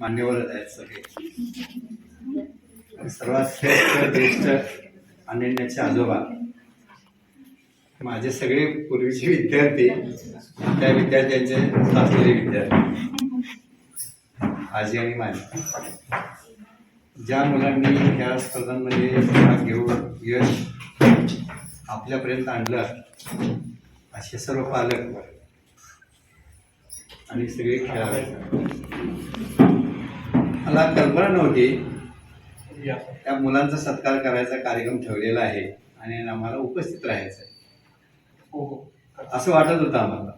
मान्यवर आहेत सगळे. सर्वात श्रेष्ठ ज्येष्ठ अनन्याचे आजोबा. माझे सगळे पूर्वीचे विद्यार्थी त्या विद्यार्थ्यांचे असलेले विद्यार्थी. आजी आणि माझी. ज्या मुलांनी ह्या स्पर्धांमध्ये भाग घेऊन यश आपल्यापर्यंत आणलं असे सर्व पालक आणि सगळे खेळाडू. मला कल्पना नव्हती. त्या मुलांचा सत्कार करायचा कार्यक्रम ठेवलेला आहे आणि आम्हाला उपस्थित राहायचं आहे. असं वाटत होतं आम्हाला.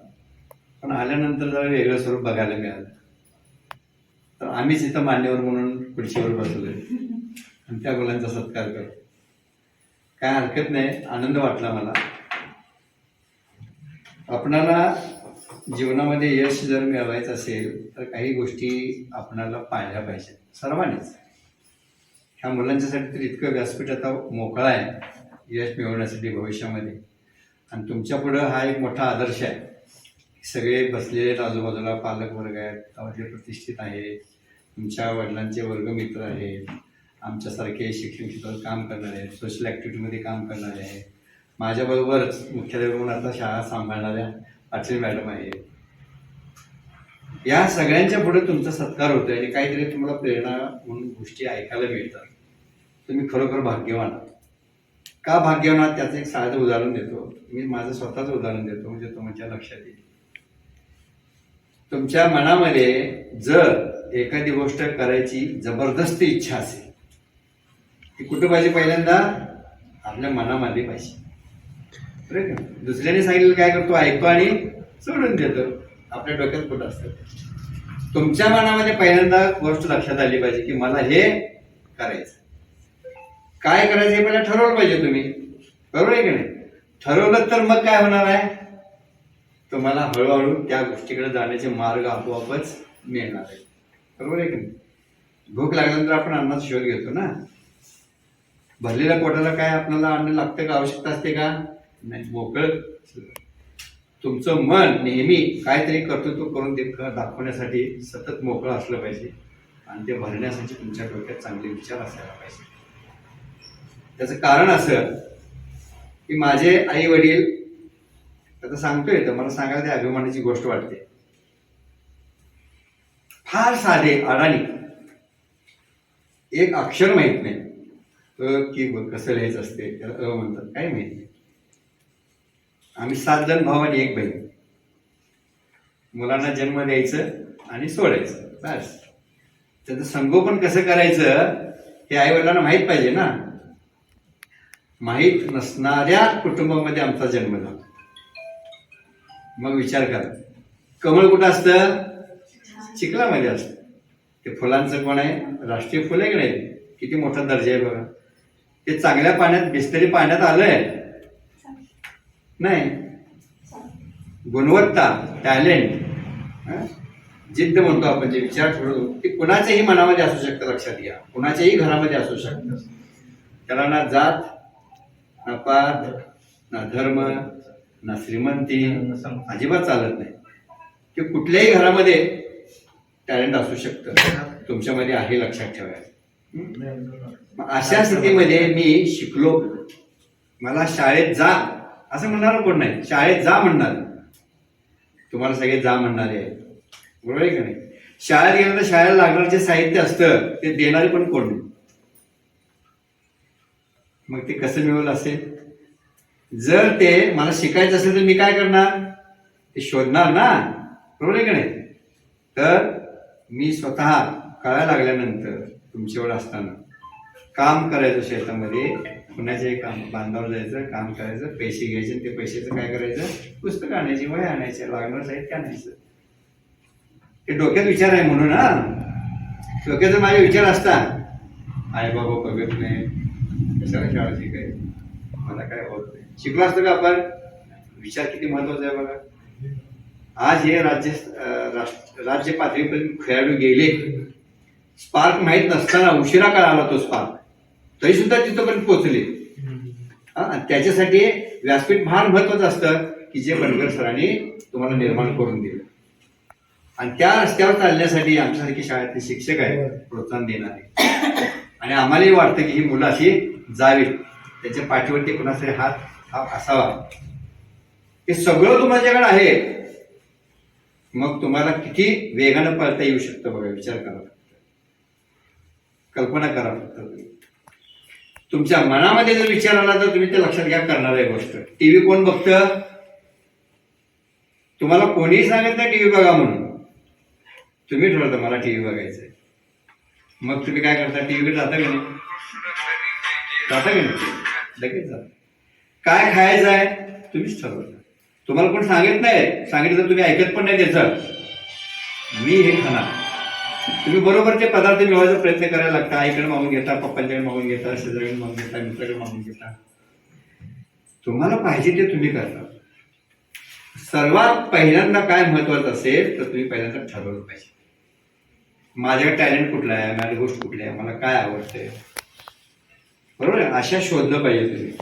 पण आल्यानंतर जरा वेगळं स्वरूप बघायला मिळालं. तर आम्हीच इथं मान्यवर म्हणून खुर्चीवर बसलोय. आणि त्या मुलांचा सत्कार करतो काय हरकत नाही. आनंद वाटला मला. आपणाला जीवनामध्ये यश जर मिळवायचं असेल तर काही गोष्टी आपणाला पाळल्या पाहिजेत. सर्वांनीच. ह्या मुलांच्यासाठी तर इतकं व्यासपीठ आता मोकळा आहे यश मिळवण्यासाठी भविष्यामध्ये. आणि तुमच्या पुढं हा एक मोठा आदर्श आहे. सगळे बसलेले आहेत आजूबाजूला पालक वर्ग आहेत गावातले प्रतिष्ठित आहेत तुमच्या वडिलांचे वर्गमित्र आहेत आमच्यासारखे शिक्षण क्षेत्रात काम करणारे आहेत सोशल ॲक्टिव्हिटीमध्ये काम करणारे आहेत. माझ्याबरोबरच मुख्याध्यापक म्हणून आता शाळा सांभाळणाऱ्या पाटील मॅडम आहे. या सगळ्यांच्या पुढे तुमचा सत्कार होतोय आणि काहीतरी तुम्हाला प्रेरणा म्हणून गोष्टी ऐकायला मिळतात. तुम्ही खरोखर भाग्यवान आहात. का भाग्यवान आहात त्याचं एक साधं उदाहरण देतो. मी माझं स्वतःचं उदाहरण देतो म्हणजे तुमच्या लक्षात येईल. तुमच्या मनामध्ये जर एखादी गोष्ट करायची जबरदस्त इच्छा असेल ती कुठं पाहिजे पहिल्यांदा? आपल्या मनामध्ये पाहिजे. दुसऱ्याने सांगितलं काय करतो? ऐकतो आणि सोडून देतो. आपल्या डोक्यात कुठं असतं? तुमच्या मनामध्ये पहिल्यांदा गोष्ट लक्षात आली पाहिजे की मला हे करायचं. काय करायचं हे पहिला ठरवलं पाहिजे तुम्ही. बरोबर आहे की नाही? ठरवलं तर मग काय होणार आहे? तुम्हाला हळूहळू त्या गोष्टीकडे जाण्याचे मार्ग आपोआपच मिळणार आहे बरोबर आहे की नाही? भूक लागल्यानंतर आपण अन्नाचा शोध घेतो ना? भरलेल्या पोटाला काय आपल्याला अन्न लागतं का? आवश्यकता असते का? नाही मोकळं. तुमचं मन नेहमी काहीतरी कर्तृत्व करून ते दाखवण्यासाठी सतत मोकळं असलं पाहिजे आणि ते भरण्यासाठी तुमच्या डोक्यात चांगले विचार असायला पाहिजे. त्याचं कारण असं की माझे आई वडील आता सांगतोय तर मला सांगायला ते अभिमानाची गोष्ट वाटते. फार साधे अडाणी. एक अक्षर माहीत नाही. अ की कसं लिहायचं असते त्याला अ म्हणतात. काय माहीत नाही. आम्ही सात जण भाऊ आणि एक बहीण. मुलांना जन्म द्यायचं आणि सोडायचं. बस. त्याचं संगोपन कसं करायचं हे आई वडिलांना माहीत पाहिजे ना. माहीत नसणाऱ्या कुटुंबामध्ये आमचा जन्म झाला. मग विचार करा. कमळ कुठं असतं? चिखलामध्ये असतं. ते फुलांचं कोण आहे? राष्ट्रीय फुलं आहे की नाही? किती मोठा दर्जा आहे बघा. ते चांगल्या पाण्यात बिस्तरी पाण्यात आलंय. नाही. गुणवत्ता टॅलेंट जिद्द म्हणतो आपण जे विचार ठरवतो ते कुणाच्याही मनामध्ये असू शकतं लक्षात घ्या. कुणाच्याही घरामध्ये असू शकतं. त्याला ना जात ना पात ना धर्म ना श्रीमंती अजिबात चालत नाही. ते कुठल्याही घरामध्ये टॅलेंट असू शकतं. तुमच्यामध्ये आहे लक्षात ठेवायला. अशा स्थितीमध्ये मी शिकलो. मला शाळेत जा. असं म्हणणार कोण नाही. शाळेत जा म्हणणार. तुम्हाला सगळे जा म्हणणारे आहे बरोबर आहे का नाही? शाळेत गेल्यानंतर शाळेला लागणार जे साहित्य असतं ते देणारे पण कोण नाही? मग ते कसं मिळवलं असेल? जर ते मला शिकायचं असेल तर मी काय करणार? ते शोधणार ना. बरोबर आहे का नाही? तर मी स्वतः कळायला लागल्यानंतर तुमच्यावर असताना काम करायचं शेतामध्ये कुणाच्याही काम बांधावर जायचं काम करायचं पैसे घ्यायचे ते पैशाचं काय करायचं? पुस्तक आणायची वय आणायचे लागणार साहित्य आणायचं. ते डोक्यात विचार आहे म्हणून हा. डोक्याचा माझे विचार असता. आई बाबा बघत नाही. कशाला शाळा शिकाय मला काय होत नाही. शिकलो असतो का आपण? विचार किती महत्त्वाचा आहे बघा. आज हे राज्य राष्ट्र- राज्य पातळीपर्यंत खेळाडू गेले. स्पार्क माहीत नसताना उशिरा का आला तो स्पार्क? तरी सुद्धा तिथपर्यंत पोहोचले. त्याच्यासाठी व्यासपीठ फार महत्वाचं असतं की जे बनकर सरांनी तुम्हाला निर्माण करून दिलं. आणि त्या रस्त्यावर चालण्यासाठी आमच्यासारखे शाळेतले शिक्षक आहेत प्रोत्साहन देणारे. आणि आम्हालाही वाटतं की ही मुलं अशी जावीत त्याच्या पाठीवरती कुणाचा हात हा असावा. हे सगळं तुमच्याकडे आहे. मग तुम्हाला किती वेगानं पळता येऊ शकतं बघा विचार करा कल्पना करा फक्त. तुम्ही. तुमच्या मनामध्ये जर विचार आला तर तुम्ही ते लक्षात घ्या करणार आहे गोष्ट. टीव्ही कोण बघतं? तुम्हाला कोणीही सांगत नाही टीव्ही बघा म्हणून. तुम्ही ठरवता मला टीव्ही बघायचंय. मग तुम्ही काय करता? टीव्हीकडे जाता का नाही? जाता का नाही? लगेच जाता. काय खायचं आहे? तुम्हीच ठरवता तुम्हाला कोण सांगत नाही सांगितलं तर तुम्ही ऐकत पण नाही त्याचं. मी हे खाणार. तुम्ही बरोबर ते पदार्थ मिळवायचा प्रयत्न करायला लागता. आईकडे मागून घेता पप्पांच्याकडे मागून घेता शेजारीकडे मागून घेता मित्राकडे मागून घेता. तुम्हाला पाहिजे ते तुम्ही करता. सर्वात पहिल्यांदा काय महत्वाचं असेल तर तुम्ही पहिल्यांदा ठरवलं पाहिजे. माझ्याकडे टॅलेंट कुठला आहे? माझी गोष्ट कुठली आहे? मला काय आवडते बरोबर आहे? अशा शोधलं पाहिजे तुम्ही.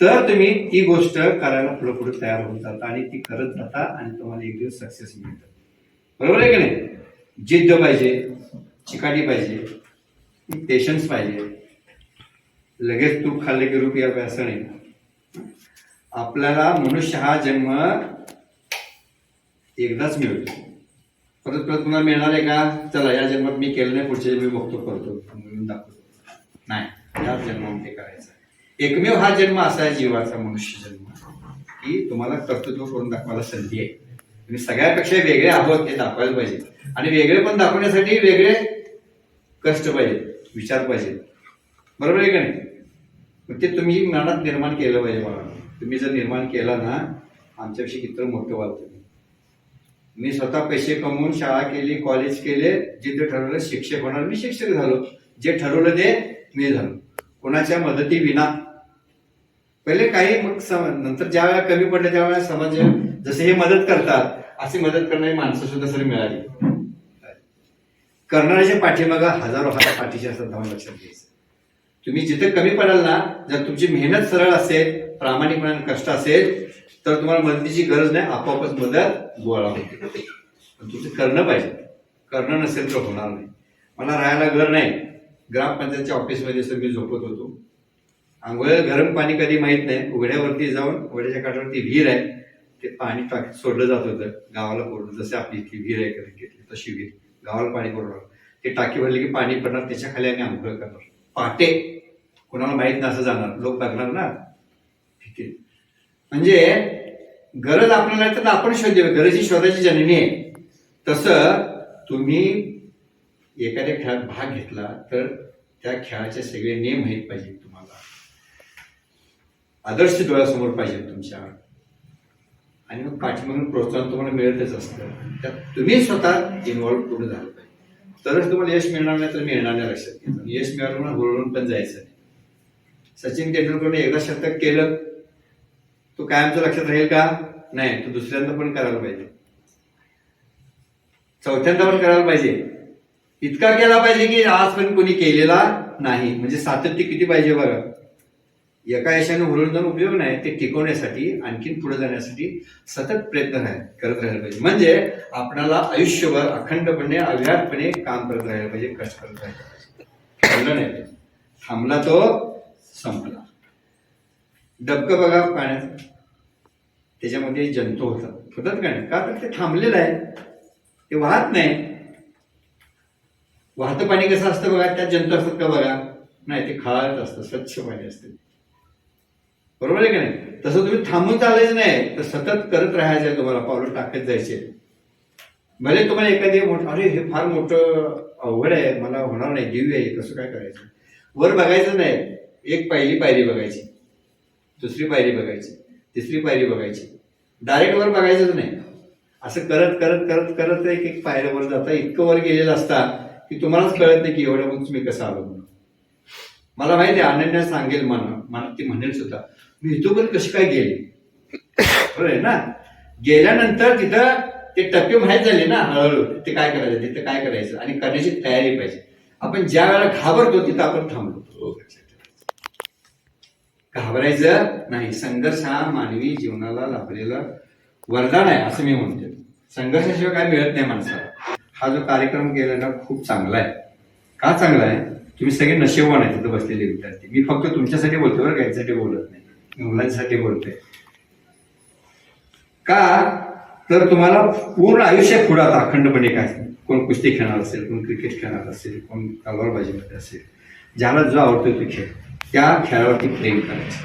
तर तुम्ही ती गोष्ट करायला पुढे पुढे तयार होऊन जाता आणि ती करत जाता आणि तुम्हाला एक दिवस सक्सेस मिळतं. बरोबर आहे की नाही? जिद्द पाहिजे चिकाटी पाहिजे पेशन्स पाहिजे. लगेच तू खाल्ले की रूप यावे असं नाही. आपल्याला मनुष्य हा जन्म एकदाच मिळतो. परत परत पुन्हा मिळणार आहे का? चला या जन्मात मी केलं नाही पुढच्या जन्मी बघतो करतो मिळून दाखवतो. नाही याच जन्मामध्ये करायचं आहे. एकमेव हा जन्म असा आहे जीवाचा मनुष्य जन्म की तुम्हाला कर्तृत्व करून दाखवायला संधी आहे. तुम्ही सगळ्यापेक्षा वेगळे आहोत हे दाखवायला पाहिजे. आणि वेगळे पण दाखवण्यासाठी वेगळे कष्ट पाहिजे विचार पाहिजे बरोबर आहे का नाही? मग ते तुम्ही मनात निर्माण केलं पाहिजे मला तुम्ही जर निर्माण केला ना आमच्यापेक्षा किती मोठं व्हाल तुम्ही. मी स्वतः पैसे कमवून शाळा केली कॉलेज केले जिथे ठरवलं शिक्षक होणार मी शिक्षक झालो. जे ठरवलं ते मी झालो. कोणाच्या मदती विना. पहिले काही मग सम- नंतर ज्या वेळेला कमी पडले त्यावेळेला समाज जसे हे मदत करतात अशी मदत करणारी माणसं सुद्धा सर मिळाली. करणाऱ्याच्या पाठीमागा हजारो हजार पाठीशी असतात धावून लक्षात घ्यायचं. तुम्ही जिथे कमी पडाल ना जर तुमची मेहनत सरळ असेल प्रामाणिकपणाने कष्ट असेल तर तुम्हाला मदतीची गरज नाही आपोआपच मदत गोळा होते. पण तुमचं करणं पाहिजे. करणं नसेल तर होणार नाही. मला राहायला घर नाही. ग्रामपंचायतच्या ऑफिसमध्ये सर मी झोपत होतो. आंघोळ्याला गरम पाणी कधी माहीत नाही. उघड्यावरती जाऊन उघड्याच्या काठावरती विहीर आहे. ते पाणी टाकीत सोडलं जात होतं. गावाला पूर्ण जसे आपली इथली विहीर आहे घेतली तशी विहीर. गावाला पाणी पुरवणार ते टाकी भरली की पाणी पडणार त्याच्याखाली आम्ही आंघोळ करणार. पहाटे. कोणाला माहीत नसं जाणार. लोक बघणार ना. ठीक आहे. म्हणजे गरज आपल्याला तर आपण शोध गरज ही शोधाची जननी आहे. तसं तुम्ही एखाद्या खेळात भाग घेतला तर त्या खेळाचे सगळे नियम माहीत पाहिजे तुम्हाला. आदर्श डोळ्यासमोर पाहिजे तुमच्या. आणि मग पाठीमागून प्रोत्साहन तुम्हाला मिळतच असतं. त्यात तुम्ही स्वतः इन्व्हॉल्व पूर्ण झालं पाहिजे. तरच तुम्हाला यश मिळणार नाही तर मिळणार नाही लक्षात यश मिळालं म्हणून हुरळून पण जायचं नाही. सचिन तेंडुलकरने एकदा शतक केलं. तो कायमचं लक्षात राहील का? नाही तो दुसऱ्यांदा पण करायला पाहिजे. चौथ्यांदा पण करायला पाहिजे. इतका केला पाहिजे की आजपर्यंत कोणी केलेला नाही. म्हणजे सातत्य किती पाहिजे बघा एका यशाने हुरळून जाऊन उपयोग नाही ते टिकवण्यासाठी आणखीन पुढे जाण्यासाठी सतत प्रयत्न करत राहायला पाहिजे. म्हणजे आपणाला आयुष्यभर अखंडपणे अव्याहतपणे काम करत राहायला पाहिजे कष्ट करत राहायला थांबला नाही. तो. थांबला तो संपला. डबकं बघा पाण्यात. त्याच्यामध्ये जंतू होतात. होतात का नाही? का तर ते थांबलेलं आहे. ते वाहत नाही. वाहतं पाणी कसं असतं बघा? त्यात जंतू असतात का बघा? नाही ते खाळत असतं. स्वच्छ पाणी असते. बरोबर आहे का नाही? तसं तुम्ही थांबून चालायचं नाही. तर सतत करत राहायचं आहे तुम्हाला पावलं टाकत जायचे. भले तुम्हाला एखादी मोठं अरे हे फार मोठं अवघड आहे मला होणार नाही दिव्य आहे कसं काय करायचं? वर बघायचं नाही. एक पायरी पायरी बघायची. दुसरी पायरी बघायची. तिसरी पायरी बघायची. डायरेक्ट वर बघायचंच नाही. असं करत करत करत करत एक एक पायऱ्यावर जाता. इतकं वर गेलेलं असता की तुम्हालाच कळत नाही की एवढ्या मग तुम्ही कसं आलो म्हणून. मला माहिती आहे अनन्या सांगेल मला मला ती म्हणेल सुद्धा. मी इथं कशी काय गेली? बरोबर आहे ना? गेल्यानंतर तिथं ते टप्पे माहीत झाले ना हळूहळू. ते काय करायचं तिथं काय करायचं आणि करण्याची तयारी पाहिजे. आपण ज्या वेळेला घाबरतो तिथं आपण थांबलो. घाबरायचं नाही. संघर्ष हा मानवी जीवनाला लाभलेला वरदान आहे असं मी म्हणतो संघर्षाशिवाय काय मिळत नाही माणसाला. हा जो कार्यक्रम केला ना खूप चांगला आहे. का चांगला आहे? तुम्ही सगळे नशेवान आहेत तिथं बसलेले विद्यार्थी. मी फक्त तुमच्यासाठी बोलतो बरं का याच्यासाठी बोलत नाही. मुलांसाठी बोलते. का? तर तुम्हाला पूर्ण आयुष्य पुढं आता अखंडपणे काय? कोण कुस्ती खेळणार असेल कोण क्रिकेट खेळणार असेल कोण तलवारबाजीमध्ये असेल ज्याला जो आवडतो तो खेळ. त्या खेळावरती प्रेम करायचं.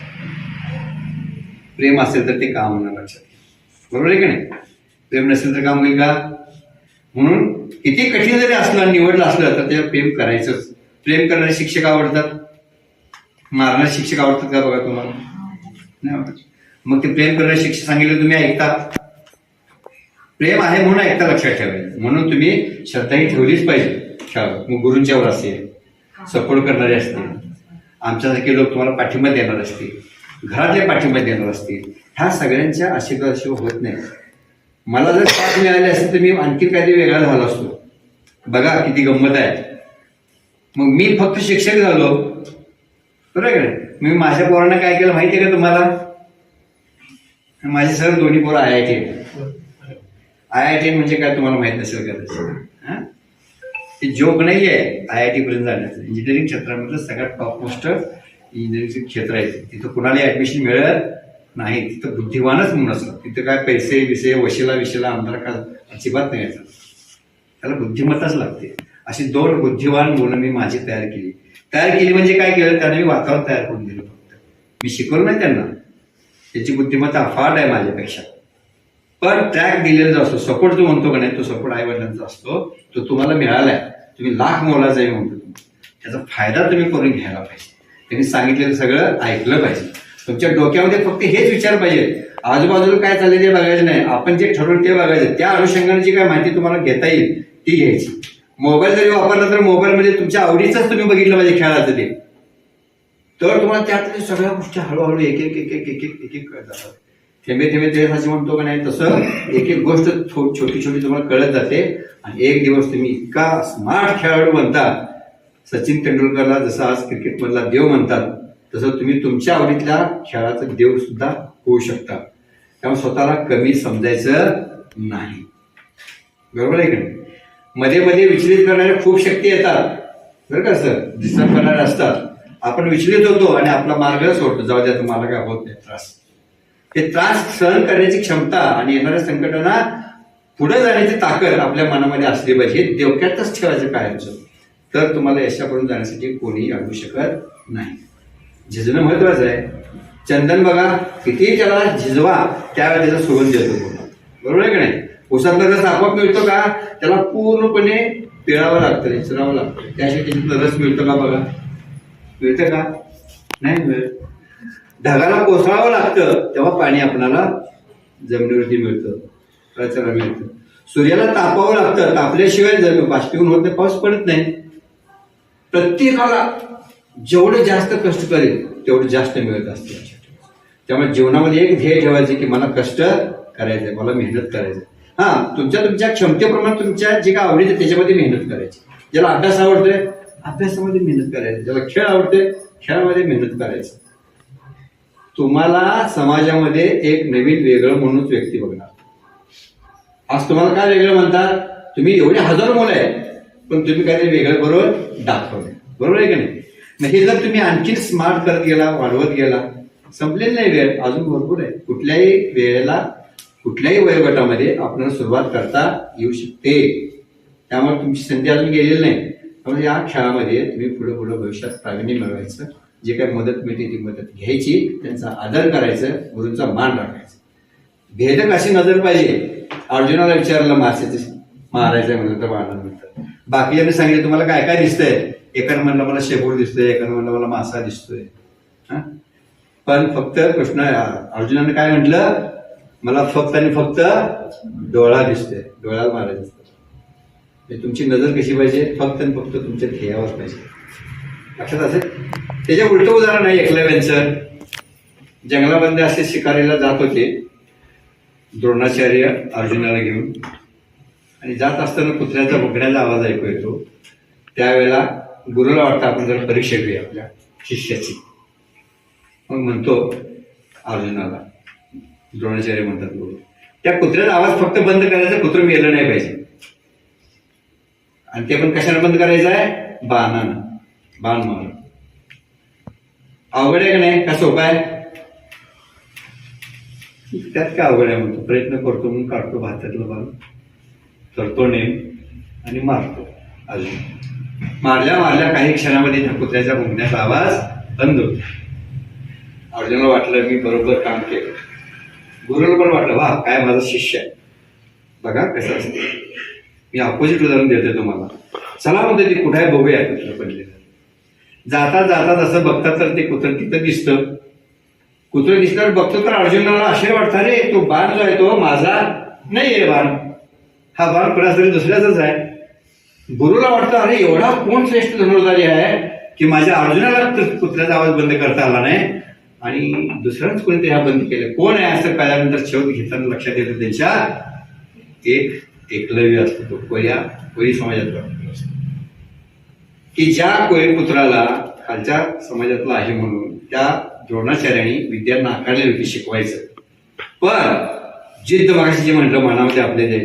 प्रेम असेल तर ते काम होणार लक्षात बरोबर आहे की नाही? प्रेम नसेल तर काम होईल का? म्हणून किती कठीण जरी असलं निवडलं असलं तर त्याला प्रेम करायचंच. प्रेम करणारे शिक्षक आवडतात. मारणारे शिक्षक आवडतात का बघा तुम्हाला? नाही मग ते प्रेम करणारे शिक्षक सांगितले तुम्ही ऐकता प्रेम आहे म्हणून ऐकता लक्षात ठेवायचं. म्हणून तुम्ही श्रद्धाही ठेवलीच पाहिजे. मग गुरूंच्यावर असेल सपोर्ट करणारे असतील. आमच्यासारखे लोक तुम्हाला पाठिंबा देणार असतील. घरातले पाठिंबा देणार असतील. ह्या सगळ्यांच्या आशीर्वादाशिवाय होत नाही. मला जर साथ मिळाली असेल तर मी आणखी काहीतरी वेगळा झालो असतो. बघा किती गंमत आहे. मग मी फक्त शिक्षक झालो. बरोबर आहे का मी माझ्या पोरांना काय केलं माहिती आहे का तुम्हाला? माझे सर दोन्ही पोरं I I T I I T म्हणजे काय तुम्हाला माहीत नसेल का ते जोक नाही आहे आय आय टी पर्यंत जाण्याचं. इंजिनिअरिंग क्षेत्रामधलं सगळ्यात टॉप मोस्ट इंजिनिअरिंगचं क्षेत्र आहे. तिथं कुणाला ऍडमिशन मिळत नाही. तिथं बुद्धिवानच म्हणून असतं तिथं काय पैसे बिसे वशिला विशेला आमदार का अजिबात नाही याचं त्याला बुद्धिमत्ताच लागते. अशी दोन बुद्धिवान मुलं मी माझी तयार केली. तयार केली म्हणजे काय केलं? त्याने मी वातावरण तयार करून दिलं फक्त. मी शिकवलं नाही त्यांना. त्याची बुद्धिमत्ता अफाट आहे माझ्यापेक्षा. पण ट्रॅक दिलेला जो असतो सपोर्ट जो म्हणतो का नाही तो सपोर्ट आई वडिलांचा असतो. तो तुम्हाला मिळालाय. तुम्ही लाख मोलाचा आहे म्हणतो तुम्ही. त्याचा फायदा तुम्ही करून घ्यायला पाहिजे. त्यांनी सांगितलेलं सगळं ऐकलं पाहिजे. तुमच्या डोक्यामध्ये फक्त हेच विचार पाहिजे. आजूबाजूला काय चाललंय ते बघायचं नाही. आपण जे ठरवलं ते बघायचं. त्या अनुषंगाने जी काय माहिती तुम्हाला घेता येईल ती घ्यायची. मोबाईल जरी वापरला तर मोबाईल म्हणजे तुमच्या आवडीचाच तुम्ही बघितलं पाहिजे खेळाचं ते. तर तुम्हाला त्यातल्या सगळ्या गोष्टी हळूहळू एक एक एक एक एक एक कळत जातात. थेंबे थेंबे ते असे म्हणतो का नाही तसं एक एक गोष्ट छोटी छोटी तुम्हाला कळत जाते. आणि एक दिवस तुम्ही इतका स्मार्ट खेळाडू बनता. सचिन तेंडुलकरला जसं आज क्रिकेटमधला देव म्हणतात तसं तुम्ही तुमच्या आवडीतल्या खेळाचं देव सुद्धा होऊ शकता. त्यामुळे स्वतःला कमी समजायचं नाही. बरोबर आहे का मध्ये मध्ये विचलित करणाऱ्या खूप शक्ती येतात. बरं का सर? डिस्टर्ब करणारे असतात. आपण विचलित होतो आणि आपला मार्ग सोडतो. जाऊ द्या तुम्हाला काय होत नाही त्रास. हे त्रास सहन करण्याची क्षमता आणि येणाऱ्या संकटांना पुढे जाण्याची ताकद आपल्या मनामध्ये असली पाहिजे. देवक्यातच ठेवायचं कायमचं. तर तुम्हाला यशापर्यंत जाण्यासाठी कोणीही अडवू शकत नाही. झिजणं महत्वाचं आहे. चंदन बघा किती त्याला झिजवा त्यावेळेला त्याचा सुगंध येतो बरोबर आहे का नाही? उसातला रस आपोआप मिळतो का? त्याला पूर्णपणे पिळावं लागतं निचरावं लागतं. त्यासाठी त्याच्यातलं रस मिळतो का बघा? मिळतं का? नाही मिळत. ढगाला कोसळावं लागतं तेव्हा पाणी आपणाला जमिनीवरती मिळतं. रचना मिळतं. सूर्याला तापावं लागतं तापल्याशिवाय जमीन बाष्पीभून होत नाही पाऊस पडत नाही. प्रत्येकाला जेवढं जास्त कष्ट करेल तेवढं जास्त मिळत असते. त्यामुळे जीवनामध्ये एक ध्येय ठेवायचे की मला कष्ट करायचंय मला मेहनत करायचं हा तुमच्या तुमच्या क्षमतेप्रमाणे तुमच्या जे काय आवडीचं त्याच्यामध्ये मेहनत करायची. ज्याला अभ्यास आवडतोय अभ्यासामध्ये मेहनत करायची. ज्याला खेळ आवडतोय खेळामध्ये मेहनत करायचं. तुम्हाला समाजामध्ये एक नवीन वेगळं म्हणूनच व्यक्ती बघणार. आज तुम्हाला काय वेगळं म्हणतात? तुम्ही एवढे हजारो मुलं आहे पण तुम्ही काहीतरी वेगळं बरोबर दाखवलंय. बरोबर आहे का नाही? मग हे जर तुम्ही आणखीन स्मार्ट करत गेला वाढवत गेला संपलेलं नाही वेळ अजून भरपूर आहे. कुठल्याही वेळेला कुठल्याही वयोगटामध्ये आपल्याला सुरुवात करता येऊ शकते. त्यामुळे तुमची संधी अजून गेलेली नाही. त्यामुळे या खेळामध्ये तुम्ही पुढे पुढे भविष्यात प्रावीण्य मिळवायचं. जे काही मदत मिळते ती मदत घ्यायची. त्यांचा आदर करायचं. गुरूंचा मान राखायचा. भेदक अशी नजर पाहिजे. अर्जुनाला विचारलं मासेचं मारायचं म्हणलं तर मारणार म्हणतात बाकीच्यांनी सांगितलं तुम्हाला काय काय दिसतंय? एकानं म्हणलं मला शेपूट दिसतोय. एकानं म्हणलं मला मासा दिसतोय. हा? पण फक्त कृष्ण अर्जुनाने काय म्हटलं? मला फक्त आणि फक्त डोळा दिसतोय. डोळ्याला मारायचं असतं म्हणजे तुमची नजर कशी पाहिजे? फक्त आणि फक्त तुमच्या ध्येयावर पाहिजे. लक्षात असेल? त्याच्या उलट उदाहरण आहे एकलव्यांचं जंगलामध्ये असे शिकारीला जात होते. द्रोणाचार्य अर्जुनाला घेऊन. आणि जात असताना कुत्र्याचा भुकण्याचा आवाज ऐकू येतो. त्यावेळेला गुरुला वाटतं आपण जर परीक्षा घेऊया आपल्या शिष्याची. मग म्हणतो अर्जुनाला द्रोणाचार्य म्हणतात लोक. त्या कुत्र्याचा आवाज फक्त बंद करायचा कुत्रं मेलं नाही पाहिजे. आणि ते पण कशाने बंद करायचं आहे? बाणानं. बाण मार अवघड आहे का नाही? का सोपं आहे? त्यात काय अवघड आहे म्हणतो प्रयत्न करतो म्हणून काढतो भातातलं बाण. करतो नेम आणि मारतो अजून. मारल्या मारल्या काही क्षणामध्ये त्या कुत्र्याच्या भुंकण्याचा आवाज बंद होतो. अर्जुनला वाटलं मी बरोबर काम केलं. गुरुला पण वाटलं वा काय माझा शिष्य आहे. बघा कसं असतं. मी अपोजिट उदाहरण देतोय तुम्हाला. चला म्हणते ती कुठे आहे बघूया कुत्र पडलेलं जाता जाता जसं बघतात तर ते कुत्र तिथं दिसतं. कुत्र दिसल्यावर बघतो तर अर्जुनाला आश्चर्य वाटतं अरे तो बाण जो आहे तो माझा नाही आहे बाण. हा बाण कोणाच दुसऱ्याचाच आहे. गुरुला वाटतं अरे एवढा कोण श्रेष्ठ धनुर्धारी आहे की माझ्या अर्जुनाला कुत्र्याचा आवाज बंद करता आला नाही. आणि दुसऱ्याच कोणी ह्या बंद केलं. कोण आहे असं कळल्यानंतर शेवट घेताना लक्षात येतं त्यांच्या? एक एकलव्य असतो तो कोया कोळी समाजातला असतो. की ज्या कोळी पुत्राला खालच्या समाजातला आहे म्हणून त्या द्रोणाचार्याने विद्या नाकारली होती शिकवायचं. पण जिद्द मागाशी जे म्हटलं मनामध्ये आपल्या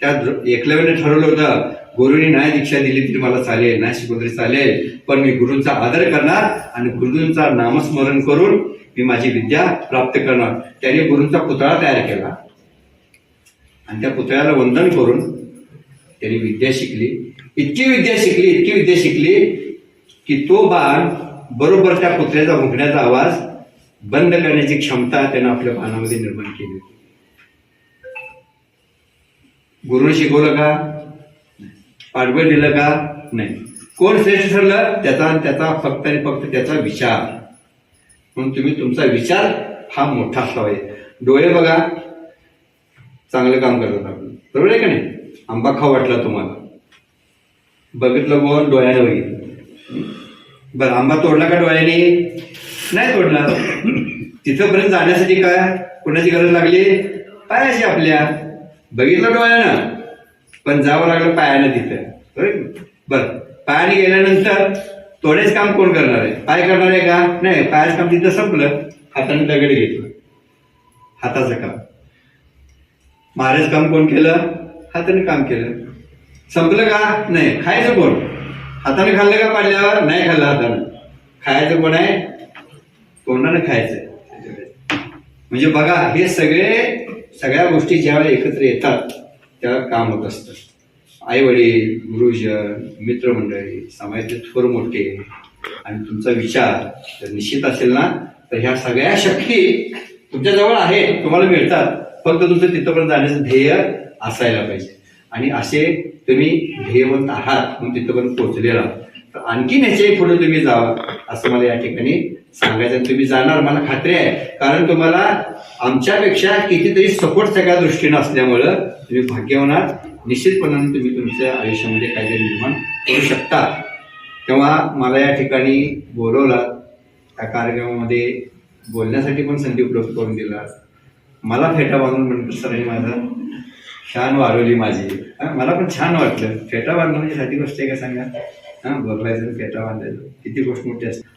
त्या एकलव्याने ठरवलं होतं गुरुनी नाही दीक्षा दिली तरी मला चालेल नाही शिकवलं तरी चालेल. पण मी गुरुंचा आदर करणार आणि गुरुंचा नामस्मरण करून मी माझी विद्या प्राप्त करणार. त्याने गुरुंचा पुतळा तयार केला. आणि त्या पुतळ्याला वंदन करून त्याने विद्या शिकली. इतकी विद्या शिकली इतकी विद्या शिकली की तो बाण बरोबर त्या पुतळ्याचा भुंकण्याचा आवाज बंद करण्याची क्षमता त्यानं आपल्या बाणामध्ये निर्माण केली. होती गुरुने शिकवलं का? पाठबळ दिलं का? नाही. कोण श्रेष्ठ ठरलं? त्याचा आणि त्याचा फक्त आणि फक्त त्याचा विचार. म्हणून तुम्ही तुमचा विचार हा मोठा असला पाहिजे डोळे बघा. चांगलं काम करतात आपण. बरोबर आहे का नाही? आंबा खाऊ वाटला तुम्हाला. बघितलं कोण? डोळ्याने बघितलं बरं आंबा तोडला का डोळ्याने? नाही तोडला. तिथंपर्यंत जाण्यासाठी काय? कोणाची गरज लागली? पायाची आपल्या. बघितलं डोळ्यानं? पण जावं लागलं पायानं तिथं. बरोबर बरं. पायाने गेल्यानंतर थोडेच काम कोण करणार आहे? पाय करणार आहे का? नाही पायाचं काम तिथं संपलं. हाताने दगड घेतलं. हाताचं काम. महाराज काम कोण केलं? हाताने काम केलं. संपलं का? नाही. खायचं कोण? हाताने खाल्लं का पाडल्यावर? नाही खाल्लं हाताने. खायचं कोण आहे? तोंडाने खायचं. म्हणजे बघा हे सगळे सगळ्या गोष्टी ज्यावेळेला एकत्र येतात त्या काम होत असतं आई वडील गुरुजन मित्रमंडळी समाजाचे थोर मोठे आणि तुमचा विचार जर निश्चित असेल ना तर ह्या सगळ्या शक्ती तुमच्याजवळ आहे तुम्हाला मिळतात. फक्त तुमचं तिथपर्यंत जाण्याचं ध्येय असायला पाहिजे. आणि असे तुम्ही ध्येयवंत आहात म्हणून तिथपर्यंत पोहोचलेला तर आणखीन ह्याच्याही पुढे तुम्ही जावा असं मला या ठिकाणी सांगायचं आणि तुम्ही जाणार मला खात्री आहे. कारण तुम्हाला आमच्यापेक्षा कितीतरी सपोर्ट सगळ्या दृष्टीनं असल्यामुळं तुम्ही भाग्यवान निश्चितपणाने तुम्ही तुमच्या आयुष्यामध्ये काहीतरी निर्माण करू शकता. तेव्हा मला या ठिकाणी बोलवला. त्या कार्यक्रमामध्ये बोलण्यासाठी पण संधी उपलब्ध करून दिला. मला फेटा बांधून म्हणतो सरांनी माझा छान वाढवली माझी. मला पण छान वाटलं. फेटा बांधणं म्हणजे गोष्ट आहे का सांगा? हां बोलवायचं फेटा बांधायचं. किती गोष्ट मोठी असते.